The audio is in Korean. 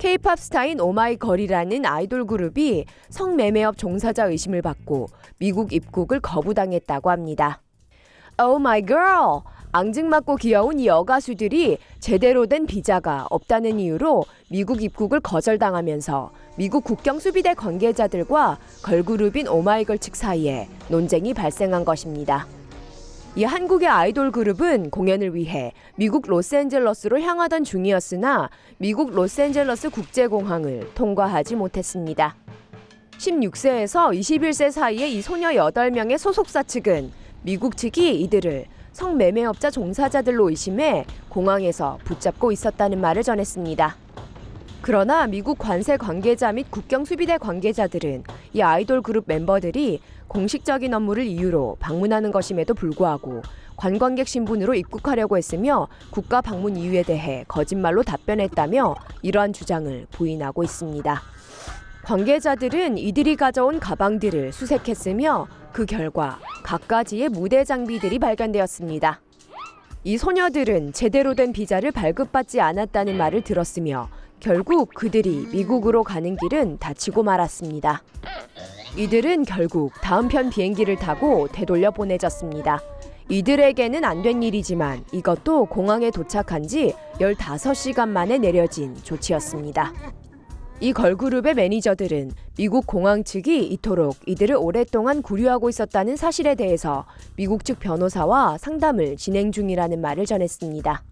K-팝 스타인 오마이걸이라는 아이돌 그룹이 성매매업 종사자 의심을 받고 미국 입국을 거부당했다고 합니다. Oh my girl! 앙증맞고 귀여운 이 여가수들이 제대로 된 비자가 없다는 이유로 미국 입국을 거절당하면서 미국 국경수비대 관계자들과 걸그룹인 오마이걸 측 사이에 논쟁이 발생한 것입니다. 이 한국의 아이돌 그룹은 공연을 위해 미국 로스앤젤러스로 향하던 중이었으나 미국 로스앤젤러스 국제공항을 통과하지 못했습니다. 16세에서 21세 사이의 이 소녀 8명의 소속사 측은 미국 측이 이들을 성매매업자 종사자들로 의심해 공항에서 붙잡고 있었다는 말을 전했습니다. 그러나 미국 관세 관계자 및 국경 수비대 관계자들은 이 아이돌 그룹 멤버들이 공식적인 업무를 이유로 방문하는 것임에도 불구하고 관광객 신분으로 입국하려고 했으며 국가 방문 이유에 대해 거짓말로 답변했다며 이러한 주장을 부인하고 있습니다. 관계자들은 이들이 가져온 가방들을 수색했으며 그 결과 갖가지의 무대 장비들이 발견되었습니다. 이 소녀들은 제대로 된 비자를 발급받지 않았다는 말을 들었으며 결국 그들이 미국으로 가는 길은 닫히고 말았습니다. 이들은 결국 다음 편 비행기를 타고 되돌려 보내졌습니다. 이들에게는 안 된 일이지만 이것도 공항에 도착한 지 15시간 만에 내려진 조치였습니다. 이 걸그룹의 매니저들은 미국 공항 측이 이토록 이들을 오랫동안 구류하고 있었다는 사실에 대해서 미국 측 변호사와 상담을 진행 중이라는 말을 전했습니다.